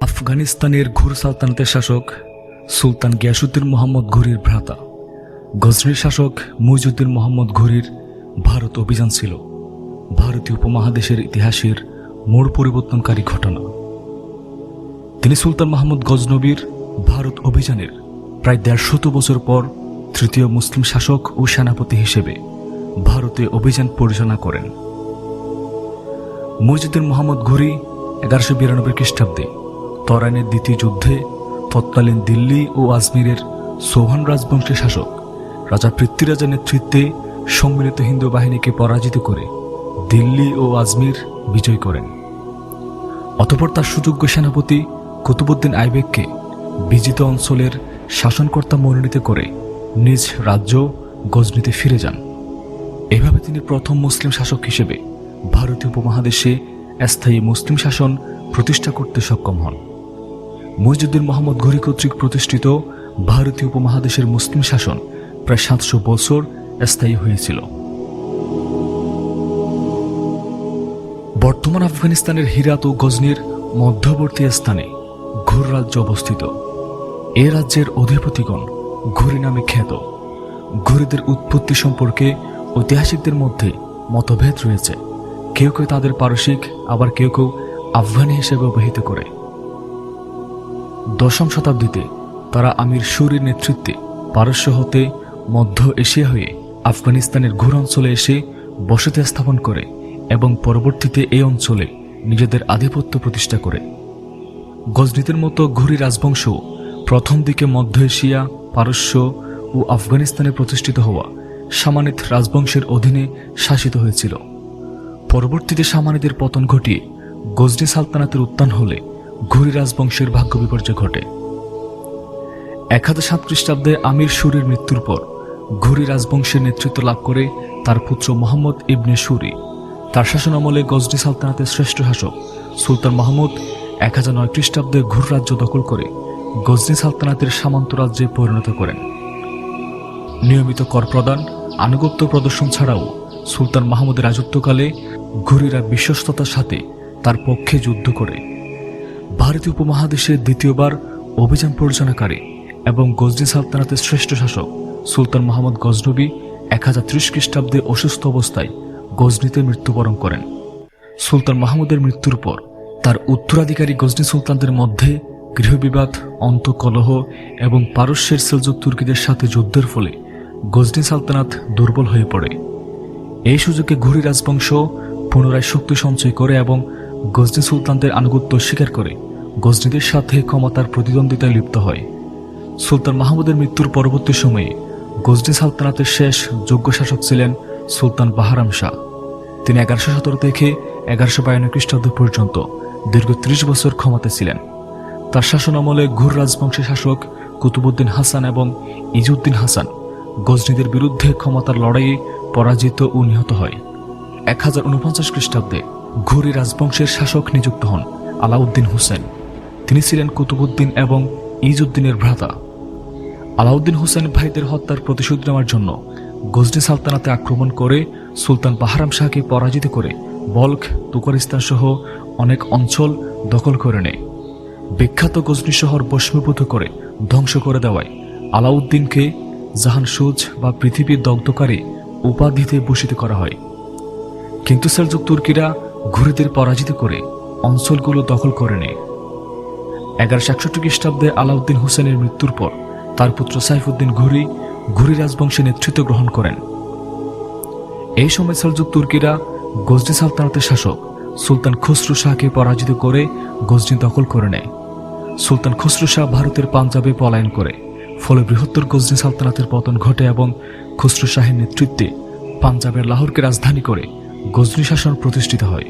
আফগানিস্তানের ঘুর সালতানাতের শাসক সুলতান গিয়াসুদ্দিন মোহাম্মদ ঘুরির ভ্রাতা। গজনির শাসক মুইজুদ্দিন মোহাম্মদ ঘুরির ভারত অভিযান ছিল। ভারতীয় উপমহাদেশের ইতিহাসের মোড় পরিবর্তনকারী ঘটনা। তিনি সুলতান মাহমুদ গজনবীর ভারত অভিযানের প্রায় দেড়শত বছর পর তৃতীয় মুসলিম শাসক ও সেনাপতি হিসেবে ভারতে অভিযান পরিচালনা করেন। মসজিদুর মোহাম্মদ ঘুরি এগারোশো বিরানব্বই খ্রিস্টাব্দে তরাইনের দ্বিতীয় যুদ্ধে তৎকালীন দিল্লি ও আজমিরের চৌহান রাজবংশের শাসক, রাজা পৃথ্বীরাজের নেতৃত্বে সম্মিলিত হিন্দু বাহিনীকে পরাজিত করে দিল্লি ও আজমির বিজয় করেন। অতপর তার সুযোগ্য সেনাপতি কুতুবুদ্দিন আইবেককে বিজিত অঞ্চলের শাসনকর্তা মনোনীত করে নিজ রাজ্য গজনিতে ফিরে যান। এভাবে তিনি প্রথম মুসলিম শাসক হিসেবে ভারতীয় উপমহাদেশে স্থায়ী মুসলিম শাসন প্রতিষ্ঠা করতে সক্ষম হন। মুইজুদ্দিন মোহাম্মদ ঘুরি কর্তৃক প্রতিষ্ঠিত ভারতীয় উপমহাদেশের মুসলিম শাসন প্রায় সাতশো বছর স্থায়ী হয়েছিল। বর্তমান আফগানিস্তানের হিরাত ও গজনির মধ্যবর্তী স্থানে ঘুর রাজ্য অবস্থিত। এ রাজ্যের অধিপতিগণ ঘুরি নামে খ্যাত। ঘুরিদের উৎপত্তি সম্পর্কে ঐতিহাসিকদের মধ্যে মতভেদ রয়েছে। কেউ কেউ তাদের পারসিক, আবার কেউ কেউ আফগানি হিসেবে অভিহিত করে। দশম শতাব্দীতে তারা আমির সুরির নেতৃত্বে পারস্য হতে মধ্য এশিয়া হয়ে আফগানিস্তানের ঘুর অঞ্চলে এসে বসতি স্থাপন করে এবং পরবর্তীতে এই অঞ্চলে নিজেদের আধিপত্য প্রতিষ্ঠা করে। গজনীতের মতো ঘুরি রাজবংশ প্রথম দিকে মধ্য এশিয়া, পারস্য ও আফগানিস্তানে প্রতিষ্ঠিত হওয়া সামানিত রাজবংশের অধীনে শাসিত হয়েছিল। পরবর্তীতে সামানিদের পতন ঘটিয়ে গজনি সালতানাতের উত্থান হলে ঘুরি রাজবংশের ভাগ্য বিপর্যয় ঘটে। এক হাজার সাত খ্রিস্টাব্দে আমির সুরির মৃত্যুর পর ঘুরি রাজবংশের নেতৃত্ব লাভ করে তার পুত্র মোহাম্মদ ইবনে সুরি। তার শাসনামলে গজনি সালতানাতের শ্রেষ্ঠ শাসক সুলতান মাহমুদ এক হাজার নয় খ্রিস্টাব্দে ঘুর রাজ্য দখল করে গজনি সালতানাতের সামন্ত রাজ্যে পরিণত করেন। নিয়মিত কর প্রদান, আনুগত্য প্রদর্শন ছাড়াও সুলতান মাহমুদের রাজত্বকালে ঘুরিরা বিশ্বস্ততার সাথে তার পক্ষে যুদ্ধ করে। ভারতীয় উপমহাদেশে দ্বিতীয়বার অভিযান পরিচালনাকারী এবং গজনি সালতানাতের শ্রেষ্ঠ শাসক সুলতান মোহাম্মদ গজনবী এক হাজার ত্রিশ খ্রিস্টাব্দে অসুস্থ অবস্থায় গজনিতে মৃত্যুবরণ করেন। সুলতান মাহমুদের মৃত্যুর পর তার উত্তরাধিকারী গজনি সুলতানদের মধ্যে গৃহবিবাদ, অন্তকলহ এবং পারস্যের সেলজুক তুর্কিদের সাথে যুদ্ধের ফলে গজনি সালতানাত দুর্বল হয়ে পড়ে। এই সুযোগে ঘুরি রাজবংশ পুনরায় শক্তি সঞ্চয় করে এবং গজনি সুলতানদের আনুগত্য স্বীকার করে গজনিদের সাথে ক্ষমতার প্রতিদ্বন্দ্বিতায় লিপ্ত হয়। সুলতান মাহমুদের মৃত্যুর পরবর্তী সময়ে গজনি সালতানাতের শেষ যোগ্য শাসক ছিলেন সুলতান বাহারাম শাহ। তিনি এগারোশো সতেরো থেকে এগারোশো বায়ান্ন খ্রিস্টাব্দ পর্যন্ত দীর্ঘ ত্রিশ বছর ক্ষমতা ছিলেন। তার শাসনামলে ঘুর রাজবংশের শাসক কুতুবুদ্দিন হাসান এবং ইজুদ্দিন হাসান গজনীদের বিরুদ্ধে ক্ষমতার লড়াইয়ে পরাজিত ও নিহত হয়। এক হাজার উনপঞ্চাশ খ্রিস্টাব্দে ঘুরি রাজবংশের শাসক নিযুক্ত হন আলাউদ্দিন হোসেন। তিনি ছিলেন কুতুবুদ্দিন এবং ইজুদ্দিনের ভ্রাতা। আলাউদ্দিন হোসেন ভাইদের হত্যার প্রতিশোধ নেওয়ার জন্য গজনি সালতানাতে আক্রমণ করে সুলতান বাহারাম শাহকে পরাজিত করে বল্ক তুকরিস্তান সহ অনেক অঞ্চল দখল করে নেয়। বিখ্যাত গজনি শহর বস্মীভূত করে ধ্বংস করে দেওয়ায় আলাউদ্দিনকে জাহান সুজ বা পৃথিবীর দগ্ধকারী উপাধিতে ভূষিত করা হয়। কিন্তু সেলজুক তুর্কিরা ঘুরিদের পরাজিত করে অঞ্চলগুলো দখল করে নেয়। এগারোশো একষট্টি খ্রিস্টাব্দে আলাউদ্দিন হোসেনের মৃত্যুর পর তার পুত্র সাইফুদ্দিন ঘুরি ঘুরি রাজবংশে নেতৃত্ব গ্রহণ করেন। এই সময় সেলজুক তুর্কিরা গজনি সালতানাতের শাসক সুলতান খসরু শাহকে পরাজিত করে গজনি দখল করে নেয়। সুলতান খসরু শাহ ভারতের পাঞ্জাবে পলায়ন করে, ফলে বৃহত্তর গজনি সালতানাতের পতন ঘটে এবং খসরু শাহের নেতৃত্বে পাঞ্জাবের লাহোরকে রাজধানী করে গজনি শাসন প্রতিষ্ঠিত হয়।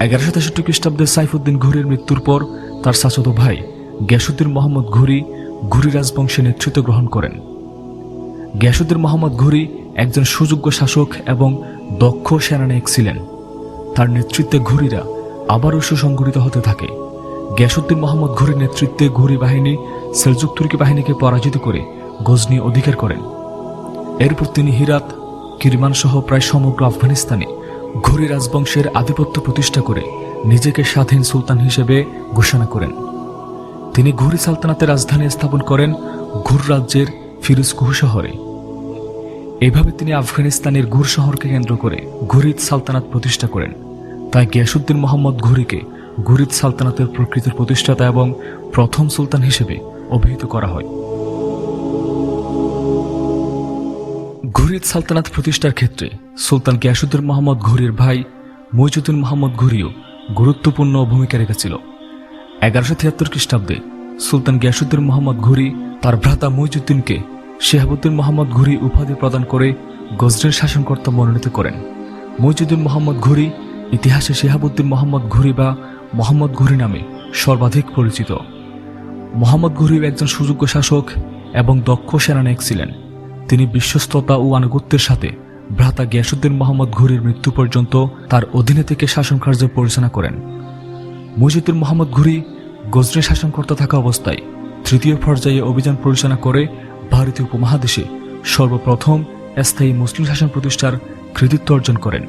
এগারোশো তেষট্টি খ্রিস্টাব্দে সাইফুদ্দিন ঘুরির মৃত্যুর পর তার চাচত ভাই গ্যাসুদ্দিন মোহাম্মদ ঘুরি ঘুরি রাজবংশে নেতৃত্ব গ্রহণ করেন। গ্যাসুদ্দিন মোহাম্মদ ঘুরি একজন সুযোগ্য শাসক এবং দক্ষ সেনানায়ক ছিলেন। তার নেতৃত্বে ঘুরিরা আবারও সুসংগঠিত হতে থাকে। গ্যাসুদ্দিন মোহাম্মদ ঘুরির নেতৃত্বে ঘুরি বাহিনী সেলজুক তুর্কি বাহিনীকে পরাজিত করে গজনি অধিকার করেন। এরপর তিনি হিরাত কিরমান সহ প্রায় সমগ্র আফগানিস্তানে ঘুরি রাজবংশের আধিপত্য প্রতিষ্ঠা করে নিজেকে স্বাধীন সুলতান হিসেবে ঘোষণা করেন। তিনি ঘুরি সালতানাতের রাজধানী স্থাপন করেন ঘুর রাজ্যের ফিরোজকুহ শহরে। এভাবে তিনি আফগানিস্তানের ঘুর শহরকে কেন্দ্র করে ঘুরিদ সালতানাত প্রতিষ্ঠা করেন। তাই গিয়াসুদ্দিন মোহাম্মদ ঘুরিকে ঘুরিদ সালতানাতের প্রকৃত প্রতিষ্ঠাতা এবং প্রথম সুলতান হিসেবে অভিহিত করা হয়। ঘুরিদ সালতানাত প্রতিষ্ঠার ক্ষেত্রে সুলতান গিয়াসুদ্দিন মোহাম্মদ ঘুরির ভাই মইজুদ্দিন মোহাম্মদ ঘুরিও গুরুত্বপূর্ণ ভূমিকা রেখেছিল। এগারোশো তিয়াত্তর খ্রিস্টাব্দে সুলতান গিয়াসুদ্দিন মোহাম্মদ ঘুরি তার ভ্রাতা মইজুদ্দিনকে শেহাবুদ্দিন মোহাম্মদ ঘুরি উপাধি প্রদান করে গজরের শাসনকর্তা মনোনীত করেন। মইজুদ্দিন মোহাম্মদ ঘুরি ইতিহাসে শেহাবুদ্দিন মোহাম্মদ ঘুরি বা মোহাম্মদ ঘুরি নামে সর্বাধিক পরিচিত। মোহাম্মদ ঘুরিও একজন সুযোগ্য শাসক এবং দক্ষ সেনানায়ক ছিলেন। তিনি বিশ্বস্ততা ও আনুগত্যের সাথে ভ্রাতা গিয়াসুদ্দিন মোহাম্মদ ঘুরির মৃত্যু পর্যন্ত তার অধীনে থেকে শাসন কার্য পরিচালনা করেন। মজিদুর মোহাম্মদ ঘুরি গজরে শাসনকর্তা থাকা অবস্থায় তৃতীয় পর্যায়ে অভিযান পরিচালনা করে ভারতীয় উপমহাদেশে সর্বপ্রথম স্থায়ী মুসলিম শাসন প্রতিষ্ঠার কৃতিত্ব অর্জন করেন।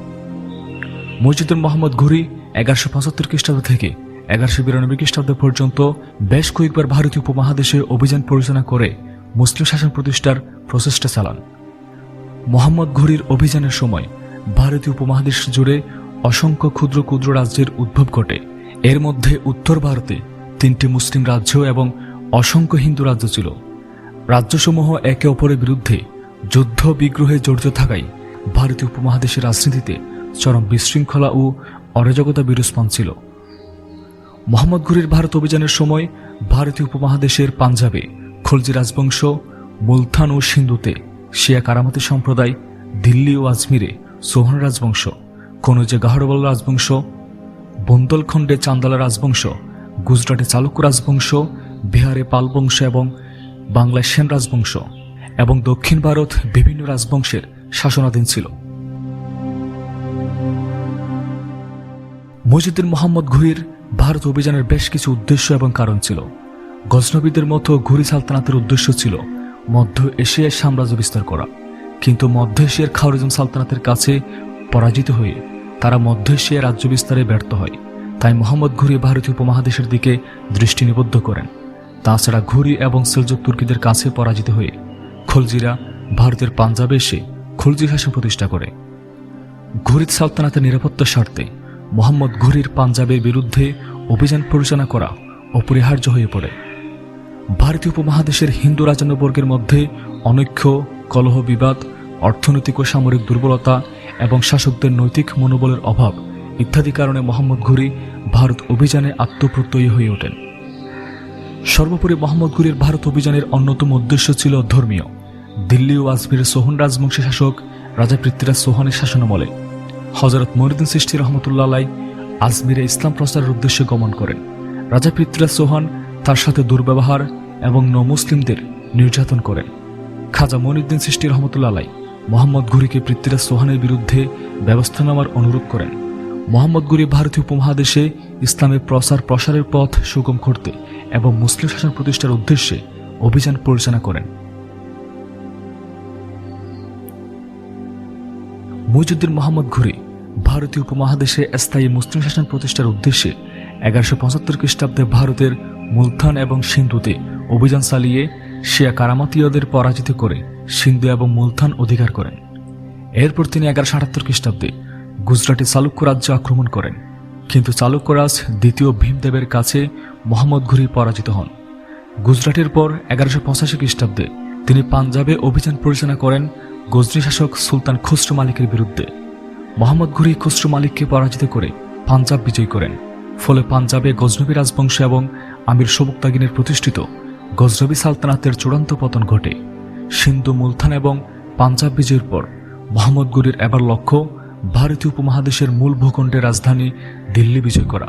মসজিদুর মোহাম্মদ ঘুরি এগারোশো পঁচাত্তর খ্রিস্টাব্দ থেকে এগারোশো বিরানব্বই খ্রিস্টাব্দ পর্যন্ত বেশ কয়েকবার ভারতীয় উপমহাদেশে অভিযান পরিচালনা করে মুসলিম শাসন প্রতিষ্ঠার প্রচেষ্টা চালান। মোহাম্মদ ঘুরির অভিযানের সময় ভারতীয় উপমহাদেশ জুড়ে অসংখ্য ক্ষুদ্র ক্ষুদ্র রাজ্যের উদ্ভব ঘটে। এর মধ্যে উত্তর ভারতে তিনটি মুসলিম রাজ্য এবং অসংখ্য হিন্দু রাজ্য ছিল। রাজ্যসমূহ একে অপরের বিরুদ্ধে যুদ্ধ বিগ্রহে জড়িত থাকায় ভারতীয় উপমহাদেশের রাজনীতিতে চরম বিশৃঙ্খলা ও অরাজকতা বিরস্পন ছিল। মোহাম্মদ ঘুরির ভারত অভিযানের সময় ভারতীয় উপমহাদেশের পাঞ্জাবে খলজি রাজবংশ মুলথান ও সিন্ধুতে শিয়া কারামাতি সম্প্রদায় দিল্লি ও আজমিরে সোহন রাজবংশ কনৌজে গাহরবল রাজবংশ, বন্দলখণ্ডে চান্দালা রাজবংশ, গুজরাটে চালুক্য রাজবংশ, বিহারে পাল বংশ এবং বাংলায় সেন রাজবংশ এবং দক্ষিণ ভারত বিভিন্ন রাজবংশের শাসনাধীন ছিল। মজিদুর মোহাম্মদ ঘুরির ভারত অভিযানের বেশ কিছু উদ্দেশ্য এবং কারণ ছিল। গজনবীদের মতো ঘুরি সালতানাতের উদ্দেশ্য ছিল মধ্য এশিয়ায় সাম্রাজ্য বিস্তার করা। কিন্তু মধ্য এশিয়ার খাওয়ারিজম সালতানাতের কাছে পরাজিত হয়ে তারা মধ্য এশিয়ায় রাজ্য বিস্তারে ব্যর্থ হয়। তাই মোহাম্মদ ঘুরি ভারতীয় উপমহাদেশের দিকে দৃষ্টি নিবদ্ধ করেন। তাছাড়া ঘুরি এবং সেলজুক তুর্কিদের কাছে পরাজিত হয়ে খলজিরা ভারতের পাঞ্জাবে এসে খলজি শাসন প্রতিষ্ঠা করে। ঘুরিদ সালতানাতের নিরাপত্তার স্বার্থে মোহাম্মদ ঘুরির পাঞ্জাবের বিরুদ্ধে অভিযান পরিচালনা করা অপরিহার্য হয়ে পড়ে। ভারতীয় উপমহাদেশের হিন্দু রাজন্যবর্গের মধ্যে অনৈক্য, কলহ বিবাদ, অর্থনৈতিক ও সামরিক দুর্বলতা এবং শাসকদের নৈতিক মনোবলের অভাব ইত্যাদি কারণে মোহাম্মদ ঘুরি ভারত অভিযানে আত্মপ্রত্যয়ী হয়ে ওঠেন। সর্বোপরি মোহাম্মদ ঘুরির ভারত অভিযানের অন্যতম উদ্দেশ্য ছিল ধর্মীয়। দিল্লি ও আজমিরের সোহন রাজবংশী শাসক রাজা পৃথ্বীরাজ সোহানের শাসনামলে হজরত মরিদিন সৃষ্টি রহমতুল্লাহ আজমিরে ইসলাম প্রচারের উদ্দেশ্যে গমন করেন। রাজা পৃথ্বীরাজ সোহান তার সাথে দুর্ব্যবহার এবং নমুসলিমদের নির্যাতন করেন। খাজা মনিউদ্দিন সৃষ্টি রহমতুল্লাহ মোহাম্মদ ঘুরিকে পৃথ্বীরাজ সোহানের বিরুদ্ধে ব্যবস্থা নেওয়ার অনুরোধ করেন। মোহাম্মদ ঘুরি ভারতীয় উপমহাদেশে ইসলামের প্রসার প্রসারের পথ সুগম করতে এবং মুসলিম শাসন প্রতিষ্ঠার উদ্দেশ্যে অভিযান পরিচালনা করেন। মুইজুদ্দিন মোহাম্মদ ঘুরি ভারতীয় উপমহাদেশে স্থায়ী মুসলিম শাসন প্রতিষ্ঠার উদ্দেশ্যে এগারোশো পঁচাত্তর খ্রিস্টাব্দে ভারতের মুলতান এবং সিন্ধুতে অভিযান চালিয়ে শিয়া কারামাতীয়দের পরাজিত করে সিন্ধু এবং মুলতান অধিকার করেন। এরপর তিনি এগারোশো আটাত্তর খ্রিস্টাব্দে গুজরাটে চালুক্য রাজ্য আক্রমণ করেন। কিন্তু চালুক্যরাজ দ্বিতীয় ভীমদেবের কাছে মোহাম্মদ ঘুরি পরাজিত হন। গুজরাটের পর এগারোশো পঁচাশি খ্রিস্টাব্দে তিনি পাঞ্জাবে অভিযান পরিচালনা করেন গজনি শাসক সুলতান খুসরু মালিকের বিরুদ্ধে। মোহাম্মদ ঘুরি খুসরু মালিককে পরাজিত করে পাঞ্জাব বিজয় করেন। ফলে পাঞ্জাবে গজনবী রাজবংশ এবং আমির সবুক্তাগিনের প্রতিষ্ঠিত গজনবী সালতানাতের চূড়ান্ত পতন ঘটে। সিন্ধু, মুলথান এবং পাঞ্জাব বিজয়ের পর মোহাম্মদ ঘুরির এবার লক্ষ্য ভারতীয় উপমহাদেশের মূল ভূখণ্ডের রাজধানী দিল্লি বিজয় করা।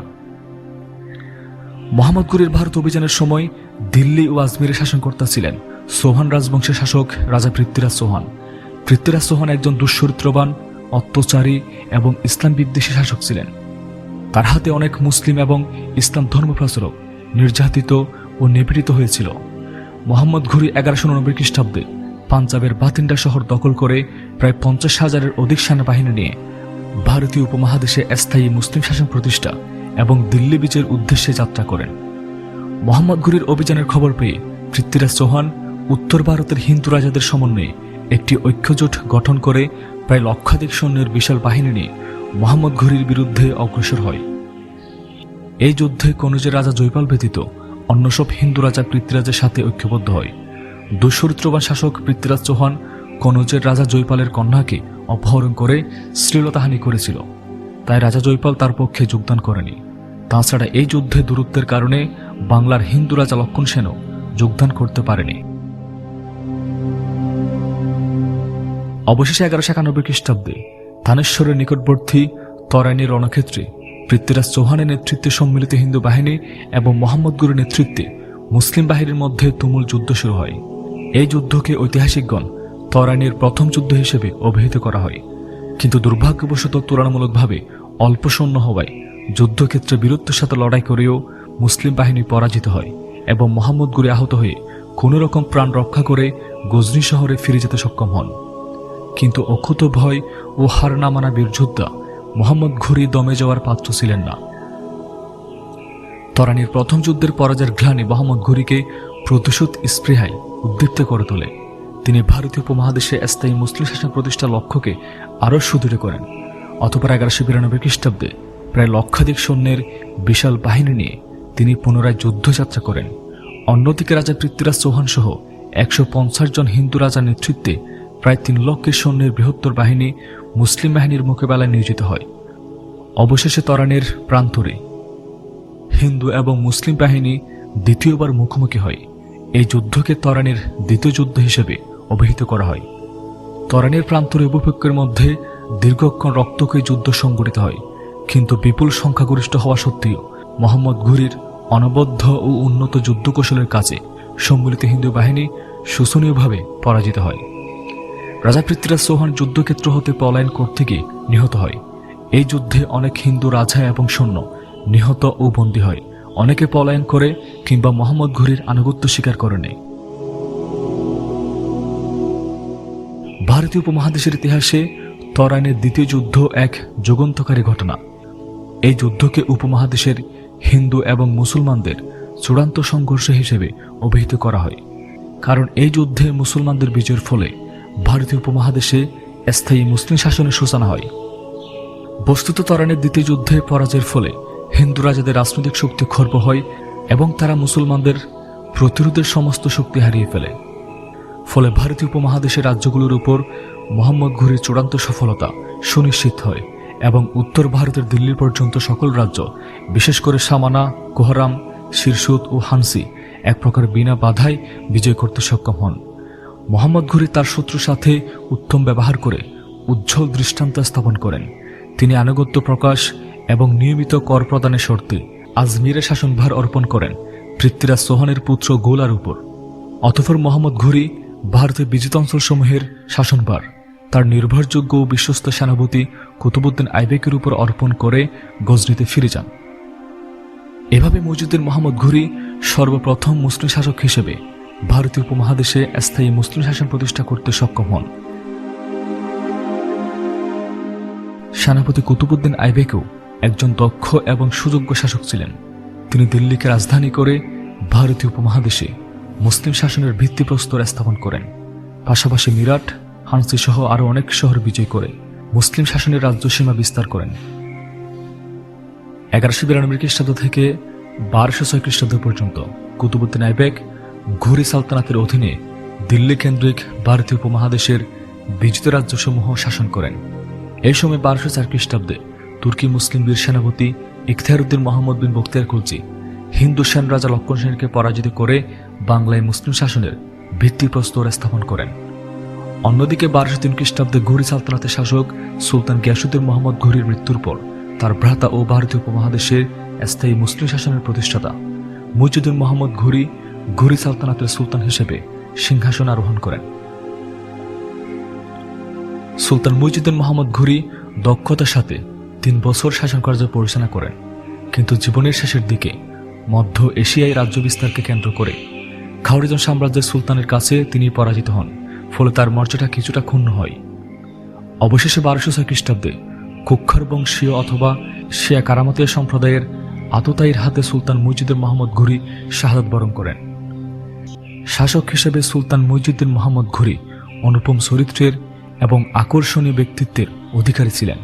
মোহাম্মদ ঘুরির ভারত অভিযানের সময় দিল্লি ও আজমিরের শাসনকর্তা ছিলেন সোহান রাজবংশের শাসক রাজা পৃথ্বীরাজ সোহান। পৃথ্বীরাজ সোহান একজন দুশ্চরিত্রবান অত্যাচারী এবং ইসলাম বিদ্বেষী শাসক ছিলেন। তার হাতে অনেক মুসলিম এবং ইসলাম ধর্ম প্রচারক নির্যাতিত ও নিপীড়িত হয়েছিল। মোহাম্মদ ঘুরি এগারোশো উননব্বই খ্রিস্টাব্দে পাঞ্জাবের বাতিন্ডা শহর দখল করে প্রায় পঞ্চাশ হাজারের অধিক সেনাবাহিনী নিয়ে ভারতীয় উপমহাদেশে স্থায়ী মুসলিম শাসন প্রতিষ্ঠা এবং দিল্লি বিজয়ের উদ্দেশ্যে যাত্রা করেন। মোহাম্মদ ঘুরির অভিযানের খবর পেয়ে পৃথ্বীরাজ চৌহান উত্তর ভারতের হিন্দু রাজাদের সমন্বয়ে একটি ঐক্যজোট গঠন করে প্রায় লক্ষাধিক সৈন্যের বিশাল বাহিনী নিয়ে মোহাম্মদ ঘুরির বিরুদ্ধে অগ্রসর হয়। এই যুদ্ধে কনুজের রাজা জয়পাল ব্যতীত অন্য সব হিন্দু রাজা পৃথ্বীরাজের সাথে ঐক্যবদ্ধ হয়। দুঃচরিত্রবান শাসক পৃথ্বীরাজ চৌহান কনৌজের রাজা জয়পালের কন্যাকে অপহরণ করে শ্লীলতাহানি করেছিল। তাই রাজা জয়পাল তার পক্ষে যোগদান করেনি। তাছাড়া এই যুদ্ধে দূরত্বের কারণে বাংলার হিন্দু রাজা লক্ষণ সেনও যোগদান করতে পারেনি। অবশেষে এগারোশো একানব্বই খ্রিস্টাব্দে থানেশ্বরের নিকটবর্তী তরাইনি রণক্ষেত্রে পৃথ্বীরাজ চৌহানের নেতৃত্বে সম্মিলিত হিন্দু বাহিনী এবং মোহাম্মদ গুরুর নেতৃত্বে মুসলিম বাহিনীর মধ্যে তুমুল যুদ্ধ শুরু হয়। এই যুদ্ধকে ঐতিহাসিকগণ তরাইনের প্রথম যুদ্ধ হিসেবে অভিহিত করা হয়। কিন্তু দুর্ভাগ্যবশত তুলনামূলকভাবে অল্প সৈন্য হওয়ায় যুদ্ধক্ষেত্রে বীরত্বের সাথে লড়াই করেও মুসলিম বাহিনী পরাজিত হয় এবং মোহাম্মদ গুরি আহত হয়ে কোনো রকম প্রাণ রক্ষা করে গজনি শহরে ফিরে যেতে সক্ষম হন। কিন্তু অক্ষুত ভয় ও হার না মানা বীর যোদ্ধা মোহাম্মদ ঘুরি দমে যাওয়ার পাত্র ছিলেন না। তরানির প্রথম যুদ্ধের পরাজয়ের গ্লানি মোহাম্মদ ঘুরিকে প্রতিশোধ স্পৃহায় উদ্দীপ্ত করে তোলে। তিনি ভারতীয় উপমহাদেশে স্থায়ী মুসলিম শাসন প্রতিষ্ঠার লক্ষ্যকে আরও সুদৃঢ় করেন। অতপর এগারোশো বিরানব্বই খ্রিস্টাব্দে প্রায় লক্ষাধিক সৈন্যের বিশাল বাহিনী নিয়ে তিনি পুনরায় যুদ্ধযাত্রা করেন। অন্যদিকে রাজা পৃথ্বীরাজ চৌহান সহ একশো পঞ্চাশ জন হিন্দু রাজার নেতৃত্বে প্রায় তিন লক্ষের সৈন্যের বৃহত্তর বাহিনী মুসলিম বাহিনীর মোকাবেলায় নিয়োজিত হয়। অবশেষে তরানের প্রান্তরে হিন্দু এবং মুসলিম বাহিনী দ্বিতীয়বার মুখোমুখি হয়। এই যুদ্ধকে তরানের দ্বিতীয় যুদ্ধ হিসেবে অভিহিত করা হয়। তরানের প্রান্তরে উপপক্ষের মধ্যে দীর্ঘক্ষণ রক্তকয়ী যুদ্ধ সংঘটিত হয়। কিন্তু বিপুল সংখ্যাগরিষ্ঠ হওয়া সত্ত্বেও মোহাম্মদ ঘুরির অনবদ্য ও উন্নত যুদ্ধকৌশলের কাজে সম্মিলিত হিন্দু বাহিনী শোচনীয়ভাবে পরাজিত হয়। রাজা পৃথ্বীরাজ চৌহান যুদ্ধক্ষেত্র হতে পলায়ন করতে গিয়ে নিহত হয়। এই যুদ্ধে অনেক হিন্দু রাজা এবং সৈন্য নিহত ও বন্দী হয়। অনেকে পলায়ন করে কিংবা মোহাম্মদ ঘুরির আনুগত্য স্বীকার করে নেয়। ভারতীয় উপমহাদেশের ইতিহাসে তরাইনের দ্বিতীয় যুদ্ধ এক যুগন্তকারী ঘটনা। এই যুদ্ধকে উপমহাদেশের হিন্দু এবং মুসলমানদের চূড়ান্ত সংঘর্ষ হিসেবে অভিহিত করা হয়। কারণ এই যুদ্ধে মুসলমানদের বিজয়ের ফলে ভারতীয় উপমহাদেশে স্থায়ী মুসলিম শাসনের সূচনা হয়। বস্তুত তরানের দ্বিতীয় যুদ্ধে পরাজয়ের ফলে হিন্দু রাজাদের রাজনৈতিক শক্তি খর্ব হয় এবং তারা মুসলমানদের প্রতিরোধের সমস্ত শক্তি হারিয়ে ফেলে। ফলে ভারতীয় উপমহাদেশের রাজ্যগুলোর উপর মোহাম্মদ ঘুরির চূড়ান্ত সফলতা সুনিশ্চিত হয় এবং উত্তর ভারতের দিল্লি পর্যন্ত সকল রাজ্য, বিশেষ করে সামানা, কোহরাম শিরসুদ ও হানসি, এক প্রকার বিনা বাধায় বিজয় করতে সক্ষম হন। মোহাম্মদ ঘুরি তার শত্রুর সাথে উত্তম ব্যবহার করে উজ্জ্বল দৃষ্টান্ত স্থাপন করেন। তিনি আনুগত্য প্রকাশ এবং নিয়মিত কর প্রদানের শর্তে আজমিরে শাসনভার অর্পণ করেন পৃথ্বীরাজ সোহানের পুত্র গোলার উপর। অতঃপর মোহাম্মদ ঘুরি ভারতের বিজিত অঞ্চলসমূহের শাসনভার, তার নির্ভরযোগ্য ও বিশ্বস্ত সেনাপতি কুতুবুদ্দিন আইবেকের উপর অর্পণ করে গজনিতে ফিরে যান। এভাবে মজিউদ্দিন মোহাম্মদ ঘুরি সর্বপ্রথম মুসলিম শাসক হিসেবে ভারতীয় উপমহাদেশে স্থায়ী মুসলিম শাসন প্রতিষ্ঠা করতে সক্ষম হন। সেনাপতি কুতুবুদ্দিন আইবেকও একজন দক্ষ এবং সুযোগ্য শাসক ছিলেন। তিনি দিল্লিকে রাজধানী করে ভারতীয় উপমহাদেশে মুসলিম শাসনের ভিত্তিপ্রস্তর স্থাপন করেন। পাশাপাশি মিরাট, হানসি সহ আরও অনেক শহর বিজয় করে মুসলিম শাসনের রাজ্যসীমা বিস্তার করেন। এগারোশো বিরানব্বই খ্রিস্টাব্দ থেকে বারোশো ছয় খ্রিস্টাব্দ পর্যন্ত কুতুবুদ্দিন আইবেক ঘুরি সালতানাতের অধীনে দিল্লি কেন্দ্রিক ভারতীয় উপমহাদেশের বিজিত রাজ্যসমূহ শাসন করেন। এই সময় বারোশো চার খ্রিস্টাব্দে তুর্কি মুসলিম বীর সেনাপতি ইখতিয়ারউদ্দিন মোহাম্মদ বিন বখতিয়ার কুলচি হিন্দু সেন রাজা লক্ষণ সেনকে পরাজিত করে বাংলায় মুসলিম শাসনের ভিত্তিপ্রস্তর স্থাপন করেন। অন্যদিকে বারোশো তিন খ্রিস্টাব্দে ঘুরি সালতানাতের শাসক সুলতান গিয়াসুদ্দিন মোহাম্মদ ঘুরির মৃত্যুর পর তার ভ্রাতা ও ভারতীয় উপমহাদেশের স্থায়ী মুসলিম শাসনের প্রতিষ্ঠাতা মুজিদুদ্দিন মোহাম্মদ ঘুরি ঘুরি সালতানাতের সুলতান হিসেবে সিংহাসন আরোহণ করেন। সুলতান মুজিদুদ্দিন মোহাম্মদ ঘুরি দক্ষতার সাথে তিন বছর শাসনকার্য পরিচালনা করেন। কিন্তু জীবনের শেষের দিকে মধ্য এশিয়ায় রাজ্য বিস্তারকে কেন্দ্র করে খাওয়ারিজন সাম্রাজ্যের সুলতানের কাছে তিনি পরাজিত হন, ফলে তার মর্যাদা কিছুটা ক্ষুণ্ণ হয়। অবশেষে বারোশো ছয় খ্রিস্টাব্দে কুক্ষর বংশীয় অথবা শিয়া কারামতীয় সম্প্রদায়ের আততায়ীর হাতে সুলতান মইজুদ্দিন মোহাম্মদ ঘুরি শাহাদত বরণ করেন। শাসক হিসেবে সুলতান মইজুদ্দিন মোহাম্মদ ঘুরি অনুপম চরিত্রের এবং আকর্ষণীয় ব্যক্তিত্বের অধিকারী ছিলেন।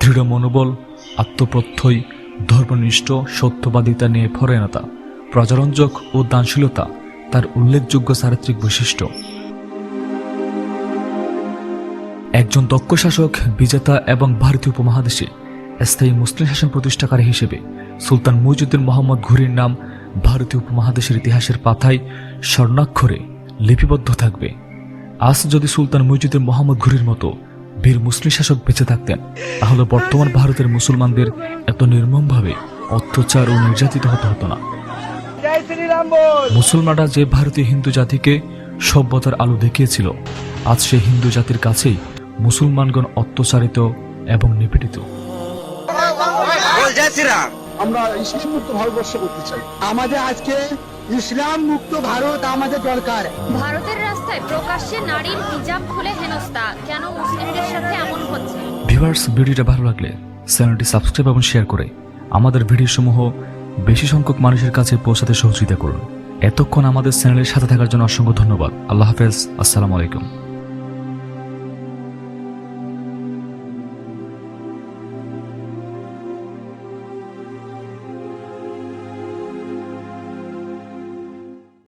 দৃঢ় মনোবল, আত্মপ্রত্যয়, ধর্মনিষ্ঠ, সত্যবাদিতা নিয়ে ফরেনতা, প্রজারঞ্জক ও দানশীলতা তার উল্লেখযোগ্য চারিত্রিক বৈশিষ্ট্য। একজন দক্ষ শাসক, বিজেতা এবং ভারতীয় উপমহাদেশে স্থায়ী মুসলিম শাসন প্রতিষ্ঠাকারী হিসেবে সুলতান মুইজুদ্দিন মোহাম্মদ ঘুরির নাম ভারতীয় উপমহাদেশের ইতিহাসের পাতায় স্বর্ণাক্ষরে লিপিবদ্ধ থাকবে। আজ যদি সুলতান মসজিদের মোহাম্মদ ঘুরির মতো বীর মুসলিম শাসক বেঁচে থাকতেন তাহলে বর্তমান ভারতের মুসলমানদের এত নির্মমভাবে অত্যাচার ও নির্যাতিত হতে হতো না। মুসলমানরা যে ভারতীয় হিন্দু জাতিকে সভ্যতার আলো দেখিয়েছিল আজ সেই হিন্দু জাতির কাছেই মুসলমানগণ অত্যাচারিত এবং নিপীড়িত। জয় শ্রীরাম। আমরা ইসলাম মুক্ত ভারতবর্ষ করতে চাই। আমাদের আজকে ইসলাম মুক্ত ভারত আমাদের দরকার। ভারতের রাস্তায় প্রকাশ্যে নারীর হিজাব খুলে হেনস্থা। কেন মুসলিমদের সাথে এমন হচ্ছে? ভিউয়ার্স ভিডিওটা ভালো লাগলে চ্যানেলটি সাবস্ক্রাইব এবং শেয়ার করে আমাদের ভিডিওসমূহ বেশি সংখ্যক মানুষের কাছে পৌঁছাতে সহযোগিতা করুন। এতক্ষণ আমাদের চ্যানেলের সাথে থাকার জন্য অসংখ্য ধন্যবাদ। আল্লাহ হাফেজ। আসসালামু আলাইকুম।